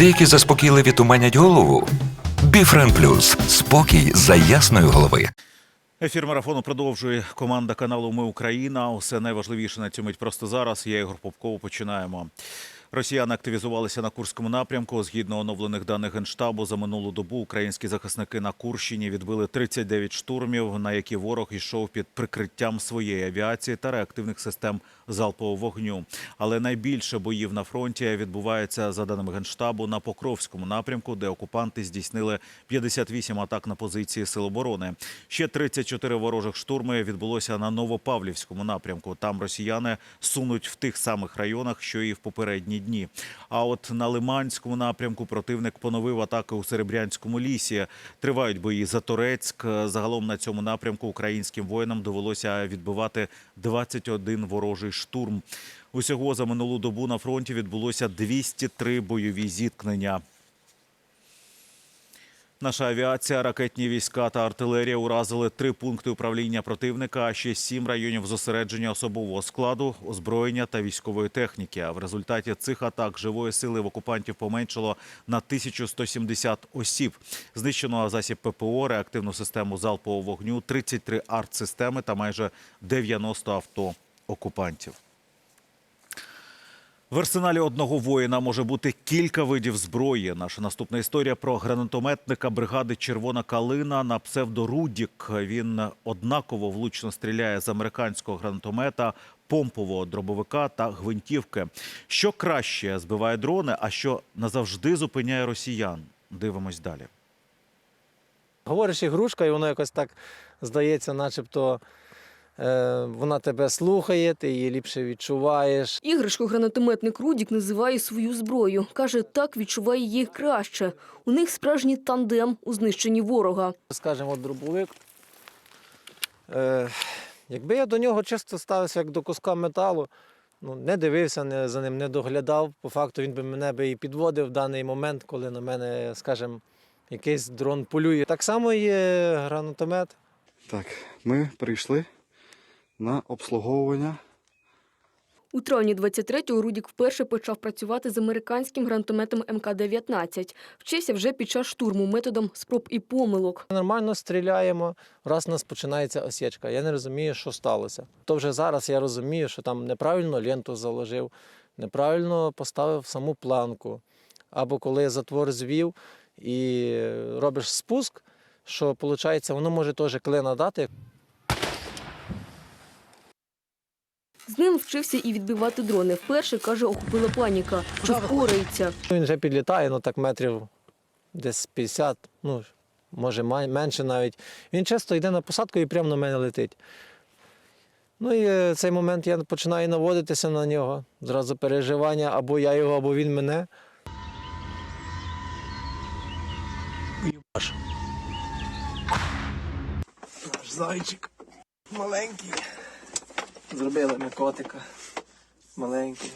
Деякі заспокійливі туманять голову. Біфрен Плюс спокій за ясної голови. Ефір марафону продовжує команда каналу Ми Україна. Усе найважливіше на цю мить просто зараз. Я Ігор Попков. Починаємо. Росіяни активізувалися на Курському напрямку. Згідно оновлених даних генштабу, за минулу добу українські захисники на Курщині відбили 39 штурмів, на які ворог йшов під прикриттям своєї авіації та реактивних систем залпового вогню. Але найбільше боїв на фронті відбувається за даними генштабу на Покровському напрямку, де окупанти здійснили 58 атак на позиції сил оборони. Ще 34 ворожих штурми відбулося на Новопавлівському напрямку. Там росіяни сунуть в тих самих районах, що і в попередні дні. А от на Лиманському напрямку противник поновив атаки у Серебрянському лісі. Тривають бої за Торецьк. Загалом на цьому напрямку українським воїнам довелося відбивати 21 ворожий. Усього за минулу добу на фронті відбулося 203 бойові зіткнення. Наша авіація, ракетні війська та артилерія уразили три пункти управління противника, а ще сім районів зосередження особового складу, озброєння та військової техніки. А в результаті цих атак живої сили в окупантів поменшало на 1170 осіб. Знищено засіб ППО, реактивну систему залпового вогню, 33 артсистеми та майже 90 авто окупантів. В арсеналі одного воїна може бути кілька видів зброї. Наша наступна історія про гранатометника бригади Червона калина на псевдо Рудік. Він однаково влучно стріляє з американського гранатомета, помпового дробовика та гвинтівки. Що краще збиває дрони, а що назавжди зупиняє росіян? Дивимось далі. Говориш ігрушка, і воно якось так здається, начебто вона тебе слухає, ти її ліпше відчуваєш. Іграшку гранатометник Рудік називає свою зброю. Каже, так відчуває її краще. У них справжній тандем у знищенні ворога. Скажімо, от дробовик. Е, якби я до нього чисто ставився як до куска металу, ну, не дивився не, за ним, не доглядав, по факту він би мене би і підводив в даний момент, коли на мене, скажімо, якийсь дрон полює. Так само є гранатомет. Так, ми прийшли на обслуговування. У травні 23-го Рудік вперше почав працювати з американським гранатометом МК-19. Вчився вже під час штурму методом спроб і помилок. Нормально стріляємо, раз у нас починається осічка. Я не розумію, що сталося. То вже зараз я розумію, що там неправильно ленту заложив, неправильно поставив саму планку. Або коли затвор звів і робиш спуск, що виходить, воно може теж клина дати. З ним вчився і відбивати дрони. Вперше, каже, охопила паніка, що впорається. Він вже підлітає, ну так метрів десь 50, ну може менше навіть. Він часто йде на посадку і прямо на мене летить. Ну і е, цей момент я починаю наводитися на нього. Зразу переживання, або я його, або він мене. Наш зайчик маленький. Зробили ми котика. Маленький.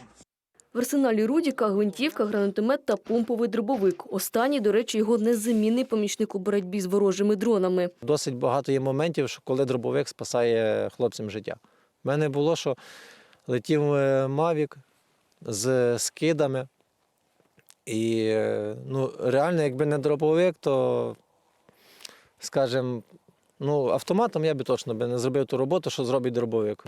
В арсеналі Рудіка гвинтівка, гранатомет та помповий дробовик. Останній, до речі, його незамінний помічник у боротьбі з ворожими дронами. Досить багато є моментів, що коли дробовик спасає хлопцям життя. У мене було, що летів е, Мавік з скидами. І е, ну, реально, якби не дробовик, то, скажімо, ну, автоматом я би точно би не зробив ту роботу, що зробить дробовик.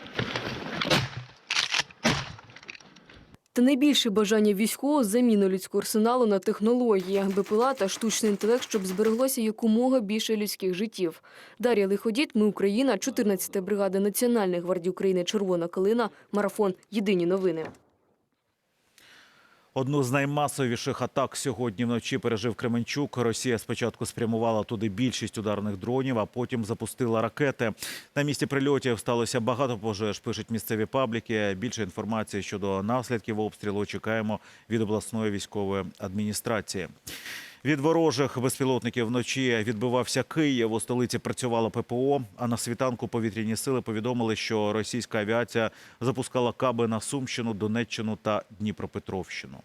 Та найбільше бажання військового заміну людського арсеналу на технології, БПЛА та штучний інтелект, щоб збереглося якомога більше людських життів. Дар'я Лиходіт, ми Україна, 14-та бригада Національної гвардії України Червона калина, марафон. Єдині новини. Одну з наймасовіших атак сьогодні вночі пережив Кременчук. Росія спочатку спрямувала туди більшість ударних дронів, а потім запустила ракети. На місці прильотів сталося багато пожеж. Пишуть місцеві пабліки. Більше інформації щодо наслідків обстрілу чекаємо від обласної військової адміністрації. Від ворожих безпілотників вночі відбивався Київ. У столиці працювало ППО. А на світанку повітряні сили повідомили, що російська авіація запускала каби на Сумщину, Донеччину та Дніпропетровщину.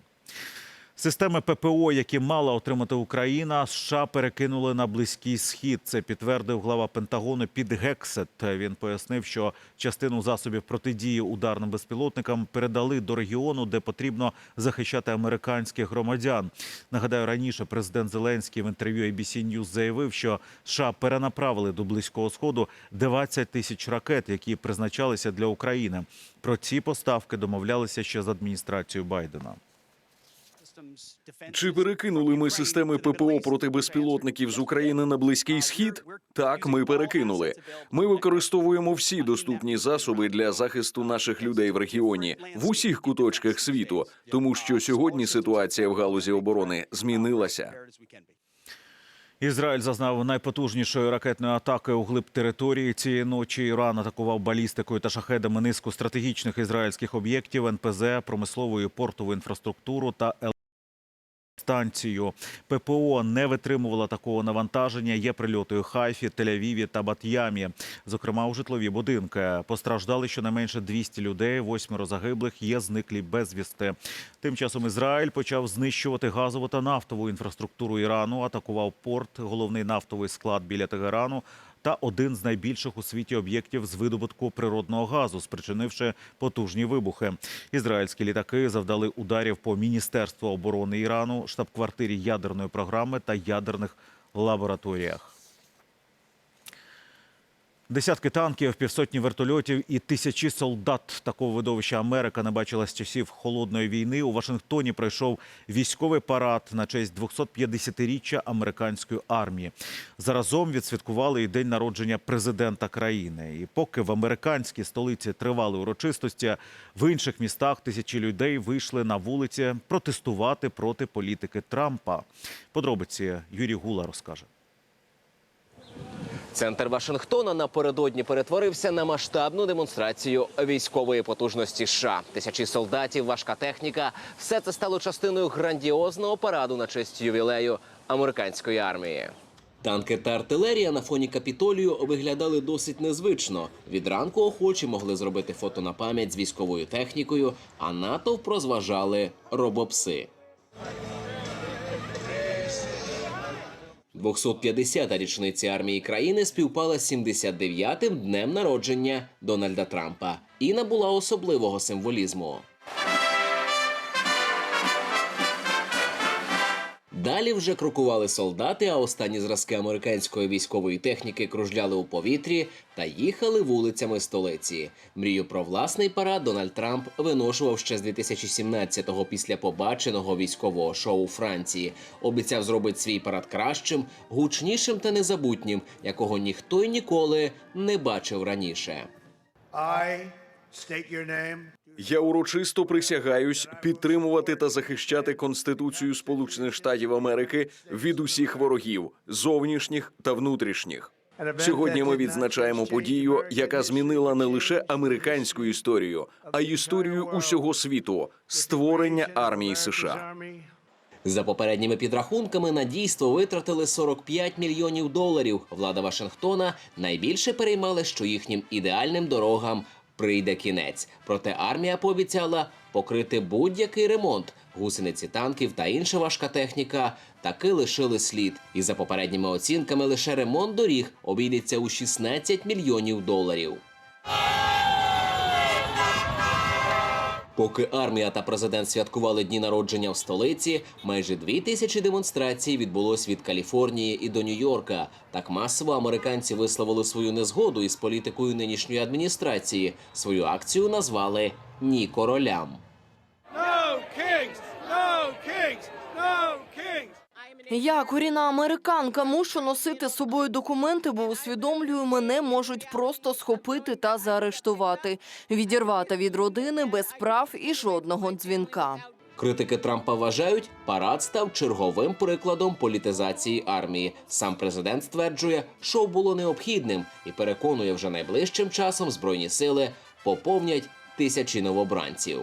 Системи ППО, які мала отримати Україна, США перекинули на близький схід. Це підтвердив глава Пентагону Під Гексет. Він пояснив, що частину засобів протидії ударним безпілотникам передали до регіону, де потрібно захищати американських громадян. Нагадаю, раніше президент Зеленський в інтерв'ю ABC News заявив, що США перенаправили до близького сходу 20 тисяч ракет, які призначалися для України. Про ці поставки домовлялися ще з адміністрацією Байдена. Чи перекинули ми системи ППО проти безпілотників з України на близький схід? Так, ми перекинули. Ми використовуємо всі доступні засоби для захисту наших людей в регіоні в усіх куточках світу, тому що сьогодні ситуація в галузі оборони змінилася. Ізраїль зазнав найпотужнішої ракетної атаки у глиб території. Цієї ночі Іран атакував балістикою та шахедами низку стратегічних ізраїльських об'єктів, НПЗ, промислову і портову інфраструктуру та станцію. ППО не витримувала такого навантаження. Є прильоти у Хайфі, Тель-Авіві та Бат'ямі, зокрема у житлові будинки. Постраждали щонайменше 200 людей, восьмеро загиблих, є зниклі безвісти. Тим часом Ізраїль почав знищувати газову та нафтову інфраструктуру Ірану, атакував порт, головний нафтовий склад біля Тегерану та один з найбільших у світі об'єктів з видобутку природного газу, спричинивши потужні вибухи. Ізраїльські літаки завдали ударів по Міністерству оборони Ірану, штаб-квартирі ядерної програми та ядерних лабораторіях. Десятки танків, півсотні вертольотів і тисячі солдат. Такого видовища Америка не бачила з часів холодної війни. У Вашингтоні пройшов військовий парад на честь 250-річчя американської армії. Заразом відсвяткували і день народження президента країни. І поки в американській столиці тривали урочистості, в інших містах тисячі людей вийшли на вулиці протестувати проти політики Трампа. Подробиці Юрій Гула розкаже. Центр Вашингтона напередодні перетворився на масштабну демонстрацію військової потужності США. Тисячі солдатів, важка техніка – все це стало частиною грандіозного параду на честь ювілею американської армії. Танки та артилерія на фоні капітолію виглядали досить незвично. Від ранку охочі могли зробити фото на пам'ять з військовою технікою, а натовп розважали робопси. 250-та річниця армії країни співпала з 79-тим днем народження Дональда Трампа і набула особливого символізму. Далі вже крокували солдати, а останні зразки американської військової техніки кружляли у повітрі та їхали вулицями столиці. Мрію про власний парад Дональд Трамп виношував ще з 2017-го після побаченого військового шоу у Франції. Обіцяв зробити свій парад кращим, гучнішим та незабутнім, якого ніхто й ніколи не бачив раніше. I state your name. Я урочисто присягаюсь підтримувати та захищати Конституцію Сполучених Штатів Америки від усіх ворогів, зовнішніх та внутрішніх. Сьогодні ми відзначаємо подію, яка змінила не лише американську історію, а й історію усього світу створення армії США. За попередніми підрахунками на дійство витратили 45 мільйонів доларів. Влада Вашингтона найбільше переймали, що їхнім ідеальним дорогам прийде кінець. Проте армія пообіцяла покрити будь-який ремонт. Гусениці танків та інша важка техніка таки лишили слід. І за попередніми оцінками лише ремонт доріг обійдеться у 16 мільйонів доларів. Поки армія та президент святкували дні народження в столиці, майже дві тисячі демонстрацій відбулось від Каліфорнії і до Нью-Йорка. Так масово американці висловили свою незгоду із політикою нинішньої адміністрації. Свою акцію назвали Ні королям. No kings! Я корінна американка, мушу носити з собою документи, бо усвідомлюю, мене можуть просто схопити та заарештувати, відірвати від родини без прав і жодного дзвінка. Критики Трампа вважають, парад став черговим прикладом політизації армії. Сам президент стверджує, шоу було необхідним і переконує, вже найближчим часом збройні сили поповнять тисячі новобранців.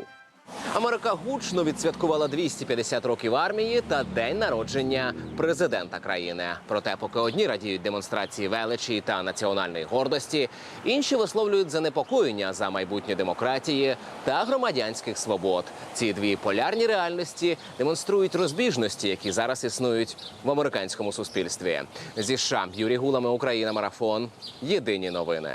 Америка гучно відсвяткувала 250 років армії та день народження президента країни. Проте, поки одні радіють демонстрації величі та національної гордості, інші висловлюють занепокоєння за майбутнє демократії та громадянських свобод. Ці дві полярні реальності демонструють розбіжності, які зараз існують в американському суспільстві. Зі США Юрій Гулами, Україна, марафон. Єдині новини.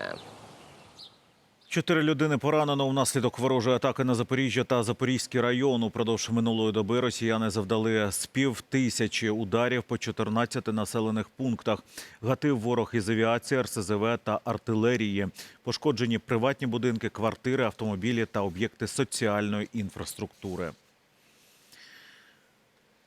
Чотири людини поранено внаслідок ворожої атаки на Запоріжжя та Запорізький район. Упродовж минулої доби росіяни завдали з пів тисячі ударів по 14 населених пунктах. Гатив ворог із авіації, РСЗВ та артилерії. Пошкоджені приватні будинки, квартири, автомобілі та об'єкти соціальної інфраструктури.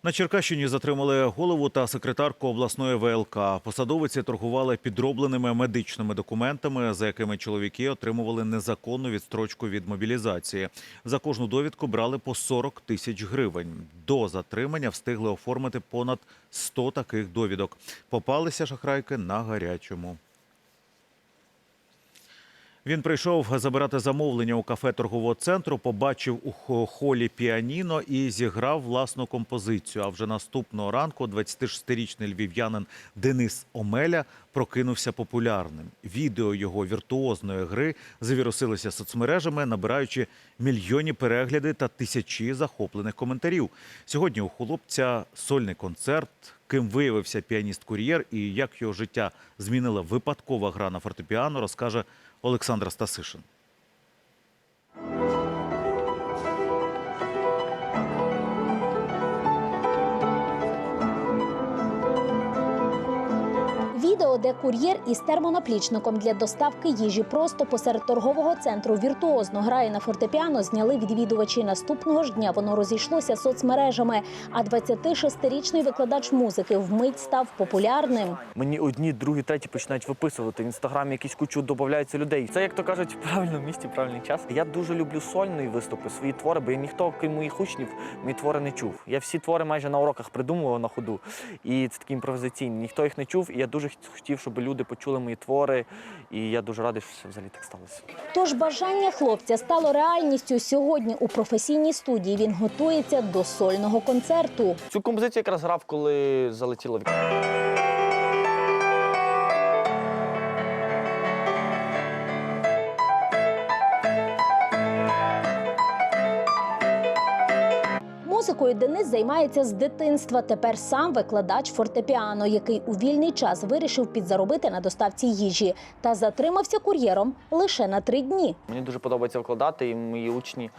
На Черкащині затримали голову та секретарку обласної ВЛК. Посадовиці торгували підробленими медичними документами, за якими чоловіки отримували незаконну відстрочку від мобілізації. За кожну довідку брали по 40 тисяч гривень. До затримання встигли оформити понад 100 таких довідок. Попалися шахрайки на гарячому. Він прийшов забирати замовлення у кафе торгового центру, побачив у холі піаніно і зіграв власну композицію. А вже наступного ранку 26-річний львів'янин Денис Омеля прокинувся популярним. Відео його віртуозної гри завірусилися соцмережами, набираючи мільйонні перегляди та тисячі захоплених коментарів. Сьогодні у хлопця сольний концерт. Ким виявився піаніст-кур'єр і як його життя змінила випадкова гра на фортепіано, розкаже Олександр Стасишин. Відео, де кур'єр із термонаплічником для доставки їжі просто посеред торгового центру віртуозно грає на фортепіано, зняли відвідувачі наступного ж дня. Воно розійшлося соцмережами. А 26-річний викладач музики вмить став популярним. Мені одні, другі, треті починають виписувати. В інстаграмі якісь кучу додається людей. Це, як то кажуть, в правильному місці, правильний час. Я дуже люблю сольні виступи, свої твори, бо ніхто, крім моїх учнів, мої твори не чув. Я всі твори майже на уроках придумував на ходу. І це такі імпровізаційні. Ніхто їх не чув. І я дуже хотів, щоб люди почули мої твори. І я дуже радий, що це взагалі так сталося. Тож бажання хлопця стало реальністю. Сьогодні у професійній студії він готується до сольного концерту. Цю композицію якраз грав, коли залетіло Музикою Денис займається з дитинства. Тепер сам викладач фортепіано, який у вільний час вирішив підзаробити на доставці їжі та затримався кур'єром лише на три дні. Мені дуже подобається викладати, і мої учні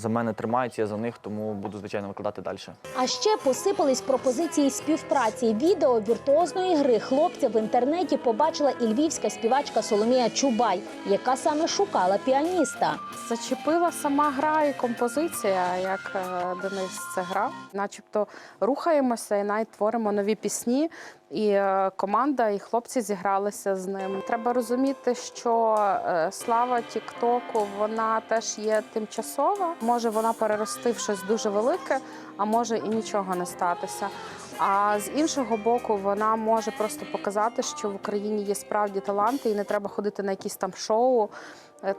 за мене тримаються, я за них, тому буду звичайно викладати далі. А ще посипались пропозиції співпраці. Відео віртуозної гри хлопця в інтернеті побачила і львівська співачка Соломія Чубай, яка саме шукала піаніста. Зачепила сама гра і композиція, як е, Денис це грав. Начебто рухаємося і навіть творимо нові пісні. І е, команда, і хлопці зігралися з ним. Треба розуміти, що е, слава Тіктоку вона теж є тимчасова. Може вона перерости в щось дуже велике, а може і нічого не статися. А з іншого боку, вона може просто показати, що в Україні є справді таланти, і не треба ходити на якісь там шоу.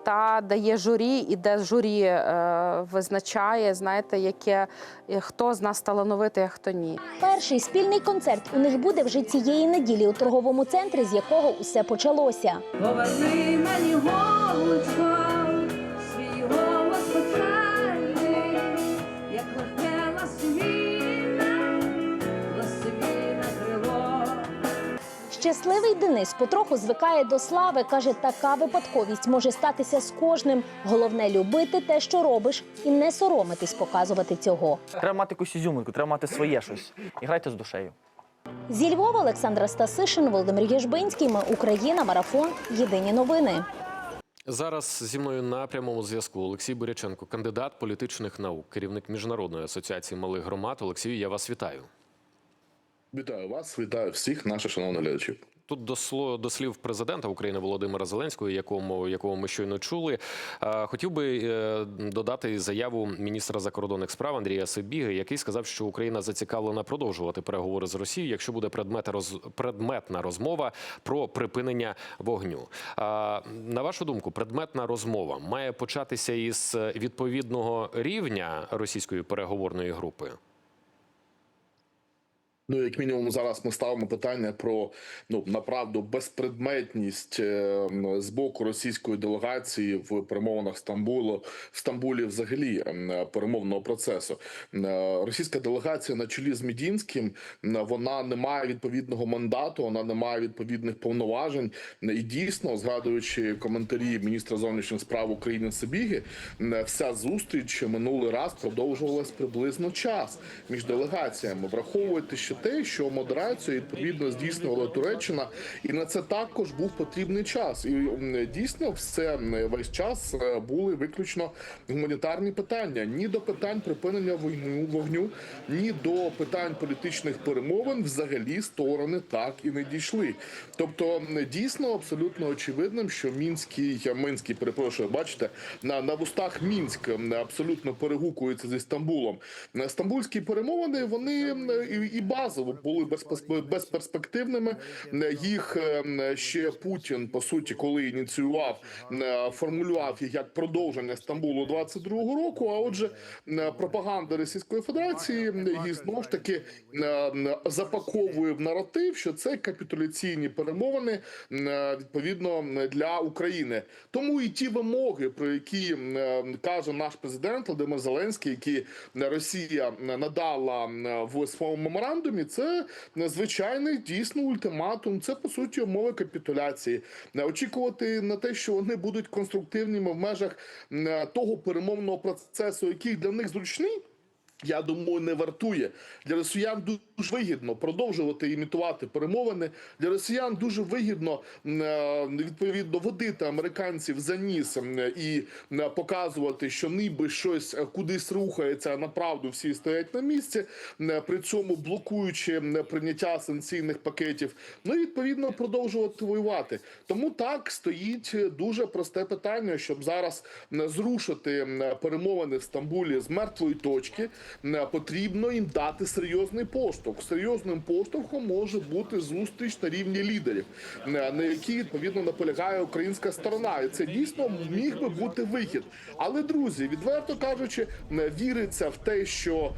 Та дає журі, і де журі е, визначає, знаєте, яке е, хто з нас талановитий, а хто ні. Перший спільний концерт у них буде вже цієї неділі у торговому центрі, з якого усе почалося. Поверни мені голубчко, Щасливий Денис потроху звикає до слави. каже, така випадковість може статися з кожним. Головне любити те, що робиш, і не соромитись показувати цього. Треба мати якусь ізюминку, треба мати своє щось. І грайте з душею. Зі Львова Олександра Стасишин, Володимир Єжбинський. Ми Україна. Марафон. Єдині новини. Зараз зі мною на прямому зв'язку Олексій Буряченко, кандидат політичних наук, керівник міжнародної асоціації малих громад. Олексію, я вас вітаю. Вітаю вас, вітаю всіх наших шановних глядачів. Тут до сло- до слів президента України Володимира Зеленського, якому якого ми щойно чули. Хотів би е, додати заяву міністра закордонних справ Андрія Сибіги, який сказав, що Україна зацікавлена продовжувати переговори з Росією, якщо буде предмет предметна розмова про припинення вогню. На вашу думку, предметна розмова має початися із відповідного рівня російської переговорної групи. Ну, як мінімум, зараз ми ставимо питання про ну направду безпредметність е, з боку російської делегації в перемовинах Стамбулу в Стамбулі, взагалі перемовного процесу. Е, Російська делегація на чолі з Мідінським вона не має відповідного мандату, вона не має відповідних повноважень. І дійсно, згадуючи коментарі міністра зовнішніх справ України Сибіги, вся зустріч минулий раз продовжувалась приблизно час між делегаціями. Враховуйте, що те, що модерацію відповідно здійснювала Туреччина, і на це також був потрібний час. І дійсно, все весь час е, були виключно гуманітарні питання. Ні до питань припинення війну вогню, ні до питань політичних перемовин взагалі сторони так і не дійшли. Тобто, дійсно абсолютно очевидним, що мінський минський, перепрошую, бачите, на, на вустах Мінськ абсолютно перегукується зі Стамбулом. Стамбульські перемовини вони і, і базово були безперспективними. Їх е, ще Путін, по суті, коли ініціював, е, формулював їх як продовження Стамбулу 22-го року. А отже, пропаганда Російської Федерації її знову ж таки запаковує в наратив, що це капітуляційні перемовини відповідно для України. Тому і ті вимоги, про які каже наш президент Володимир Зеленський, які Росія надала в своєму меморандумі, це звичайний дійсно ультиматум. Це по суті умови капітуляції. не Очікувати на те, що вони будуть конструктивними в межах е, того перемовного процесу, який для них зручний. Я думаю, не вартує для росіян дуже вигідно продовжувати імітувати перемовини. Для росіян дуже вигідно е, відповідно водити американців за ніс і показувати, що ніби щось е, кудись рухається, а направду всі стоять на місці, м, при цьому блокуючи прийняття санкційних пакетів. Ну і відповідно продовжувати воювати. Тому так стоїть дуже просте питання, щоб зараз зрушити перемовини в Стамбулі з мертвої точки. М, Потрібно їм дати серйозний поштовх. Серйозним поштовхом може бути зустріч на рівні лідерів, на якій відповідно наполягає українська сторона. І це дійсно міг би бути вихід. Але друзі, відверто кажучи, м, віриться в те, що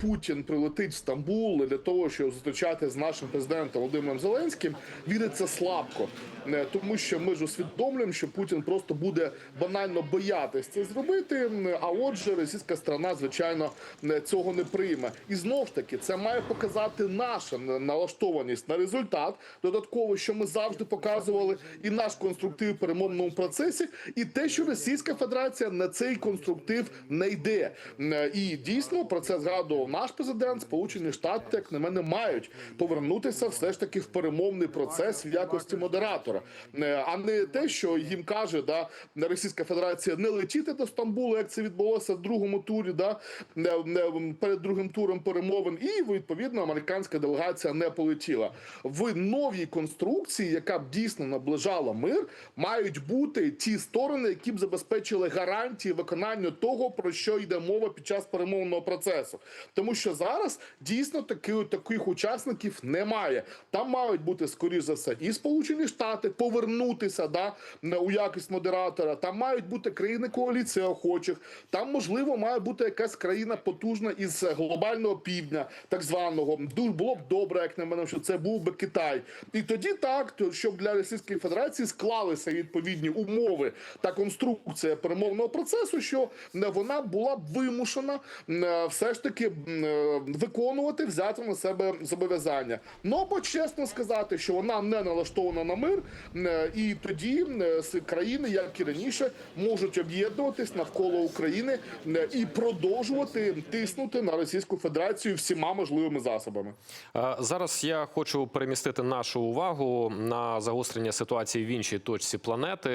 Путін прилетить в Стамбул для того, щоб зустрічати з нашим президентом Володимиром Зеленським. Віриться слабко, Е, тому що ми ж усвідомлюємо, що Путін просто буде банально боятись це зробити. А отже, російська сторона, звичайно, не- цього не прийме. І знов ж таки, це має показати наша налаштованість на результат. Додатково, що ми завжди показували, і наш конструктив в перемовному процесі, і те, що Російська Федерація на цей конструктив не йде. І дійсно про це згадував наш президент. Сполучені Штати, як на мене, мають повернутися все ж таки в перемовний процес в якості модератора, а не те, що їм каже, да Російська Федерація не летіти до Стамбулу, як це відбулося в другому турі, да перед другим туром перемовин, і відповідно американська делегація не полетіла. В новій конструкції, яка б дійсно наближала мир, мають бути ті сторони, які б забезпечили гарантії виконання того, про що йде мова під час перемовного процесу. Тому що зараз дійсно таки, таких учасників немає. Там мають бути скоріш за все і Сполучені Штати повернутися да у якість модератора. Там мають бути країни коаліції охочих. Там можливо має бути якась країна потужна із глобального півдня, так званого. Було б добре, як на мене, що це був би Китай. І тоді так, щоб для Російської Федерації склалися відповідні умови та конструкція перемовного процесу, що вона була б вимушена е, все ж таки е, виконувати, взяти на себе зобов'язання. Ну або чесно сказати, що вона не налаштована на мир, е, і тоді країни, як і раніше, можуть об'єднуватись навколо України і продовжувати тиснути на Російську Федерацію всіма можливими засобами. Е, Зараз я хочу перемістити нашу увагу на загострення ситуації в іншій точці планети.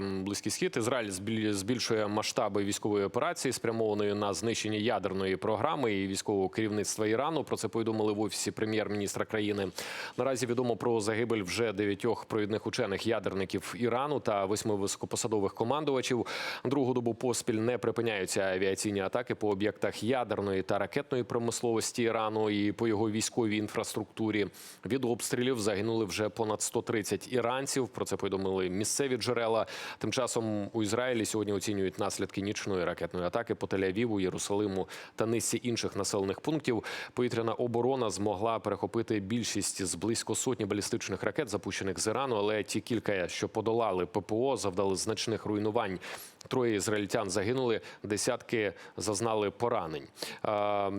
Близький схід Ізраїль збіль- збільшує масштаби військової операції, спрямованої на знищення ядерної програми і військового керівництва Ірану. Про це повідомили в офісі прем'єр-міністра країни. Наразі відомо про загибель вже дев'ятьох провідних учених ядерників Ірану та восьми високопосадових командувачів. Другу добу поспіль не припиняються авіаційні атаки по об'єктах ядерної та ракетної промисловості Ірану і по його військовій інфраструктурі. Від обстрілів загинули вже понад 130 іранців. Про це повідомили місцеві джерела. Тим часом у Ізраїлі сьогодні оцінюють наслідки нічної ракетної атаки по Тель-Авіву, Єрусалиму та низці інших населених пунктів. Повітряна оборона змогла перехопити більшість з близько сотні балістичних ракет, запущених з Ірану, але ті кілька, що подолали ППО, завдали значних руйнувань. Троє ізраїльтян загинули, десятки зазнали поранень. Е,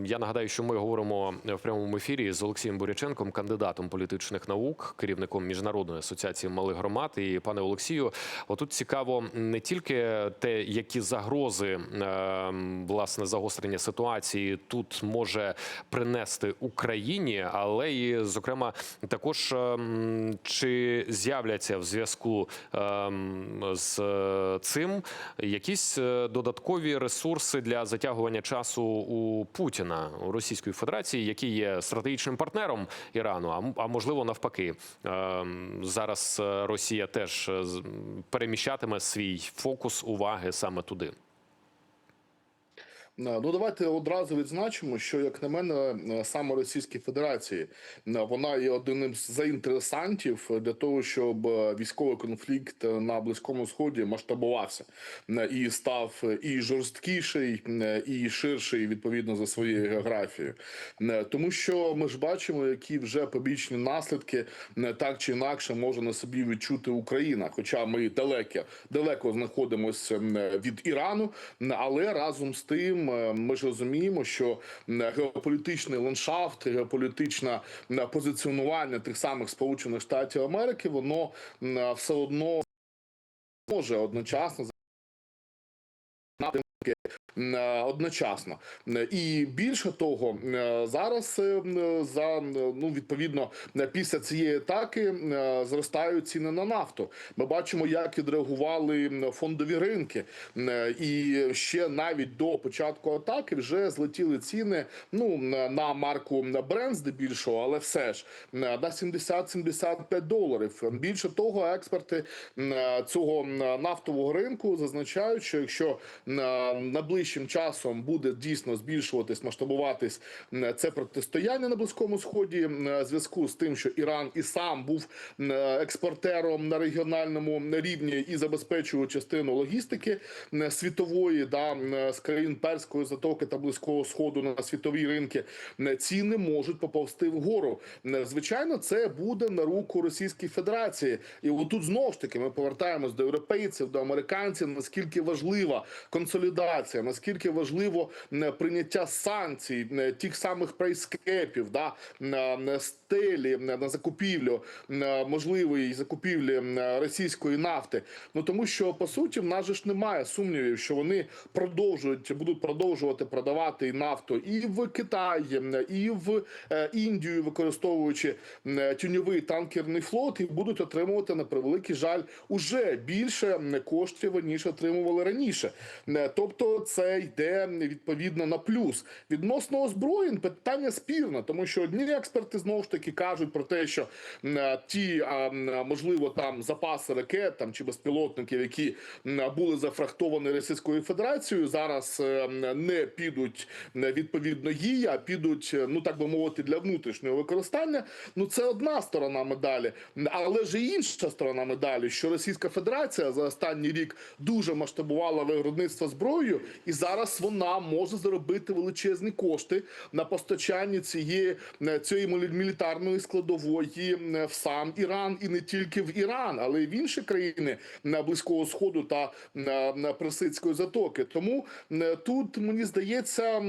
Я нагадаю, що ми говоримо в прямому ефірі з Олексієм Буряченком, кандидатом політичних наук, керівником міжнародної асоціації малих громад. І пане Олексію, отут цікаво не тільки те, які загрози е, власне загострення ситуації тут може принести Україні, але і зокрема також ем, чи з'являться в зв'язку ем, з е, цим якісь е, додаткові ресурси для затягування часу у Путіна у Російської Федерації, який є стратегічним партнером Ірану, а можливо навпаки, Ем, зараз е, Росія теж е, переміщатиме свій фокус уваги саме туди. Ну давайте одразу відзначимо, що як на мене, е, саме Російській Федерації е, вона є одним з заінтересантів для того, щоб е, військовий конфлікт на близькому сході масштабувався е, і став і жорсткіший, е, і ширший відповідно за своєю географією, Е, тому що ми ж бачимо, які вже побічні наслідки е, так чи інакше може на собі відчути Україна, хоча ми далеко далеко знаходимося е, від Ірану, але разом з тим е, ми ж розуміємо, що геополітичний ландшафт, геополітичне позиціонування тих самих Сполучених Штатів Америки, воно все одно може одночасно напрямки одночасно. Е, І більше того, е, зараз е, за е, ну відповідно е, після цієї атаки е, зростають ціни на нафту. Ми бачимо, як відреагували фондові ринки, Е, і ще навіть до початку атаки вже злетіли ціни. Ну на на марку Brent здебільшого, але все ж е, на 70-75 доларів. Більше того, експерти е, цього нафтового ринку зазначають, що якщо е, найближчим часом буде дійсно збільшуватись, масштабуватись е, це протистояння на близькому сході, е, в зв'язку з тим, що Іран і сам був е, експортером на регіональному рівні і забезпечував частину логістики е, світової, да е, з країн перської затоки та близького сходу на світові ринки, е, ціни можуть поповзти вгору. Е, Звичайно, це буде на руку Російській Федерації, і отут знову ж таки ми повертаємось до європейців, до американців. Наскільки важлива консолідація, наскільки важливо е, прийняття санкцій, е, тих самих прайскепів, да на на закупівлю е, можливої закупівлі е, російської нафти. Ну тому що по суті в нас же ж немає сумнівів, що вони продовжують будуть продовжувати продавати нафту і в Китай, е, і в е, Індію, використовуючи тіньовий танкерний флот, і будуть отримувати на превеликий жаль уже більше коштів ніж отримували раніше. Тобто, це йде відповідно на плюс відносно озброєнь. Питання спірне, тому що одні експерти знову ж таки кажуть про те, що е, ті можливо там запаси ракет там чи безпілотників, які були зафрахтовані Російською Федерацією, зараз е, не підуть е, відповідно їй, а підуть, е, ну так би мовити, для внутрішнього використання. Ну це одна сторона медалі, але ж і інша сторона медалі, що Російська Федерація за останній рік дуже масштабувала виробництво зброєю, і зараз вона може заробити величезні кошти на постачанні цієї е, цієї мілі- мілітарної складової е, в сам Іран і не тільки в Іран, але й в інші країни на близького сходу та на, на Персидської затоки. Тому е, тут мені здається е,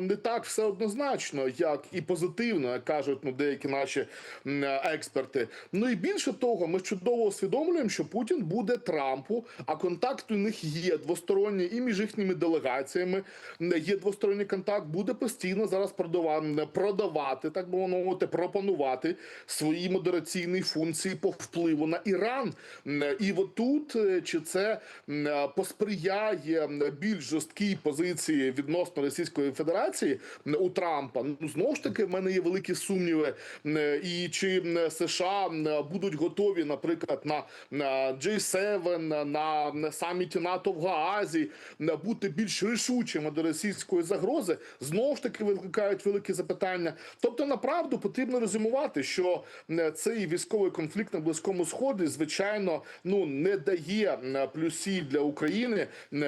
не так все однозначно, як і позитивно, як кажуть ну деякі наші е, експерти. Ну і більше того, ми чудово усвідомлюємо, що Путін буде Трампу, а контакт у них є двосторонній і між їхніми делегаціями. є двосторонній контакт, буде постійно зараз продава- продавати, так би мовити, пропонувати свої модераційні функції по впливу на Іран. І от тут е, чи це посприяє більш жорсткій позиції відносно Російської Федерації у Трампа? Ну знову ж таки, в мене є великі сумніви. І чи США будуть готові, наприклад, на, на G7, на, саміті НАТО в Гаазі бути більш рішучими до російської загрози? Знову ж таки викликають великі запитання. Тобто, направду потрібно резюмувати, що цей військовий конфлікт на близькому сході, звичайно, ну не дає плюсів для України,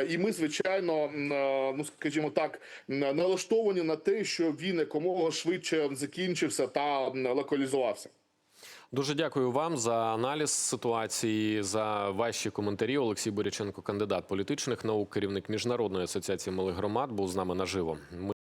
і ми, звичайно, е, ну скажімо так, налаштовані на те, що він якомога швидше закінчився та локалізувався. Дуже дякую вам за аналіз ситуації, за ваші коментарі. Олексій Боряченко, кандидат політичних наук, керівник міжнародної асоціації малих громад, був з нами наживо.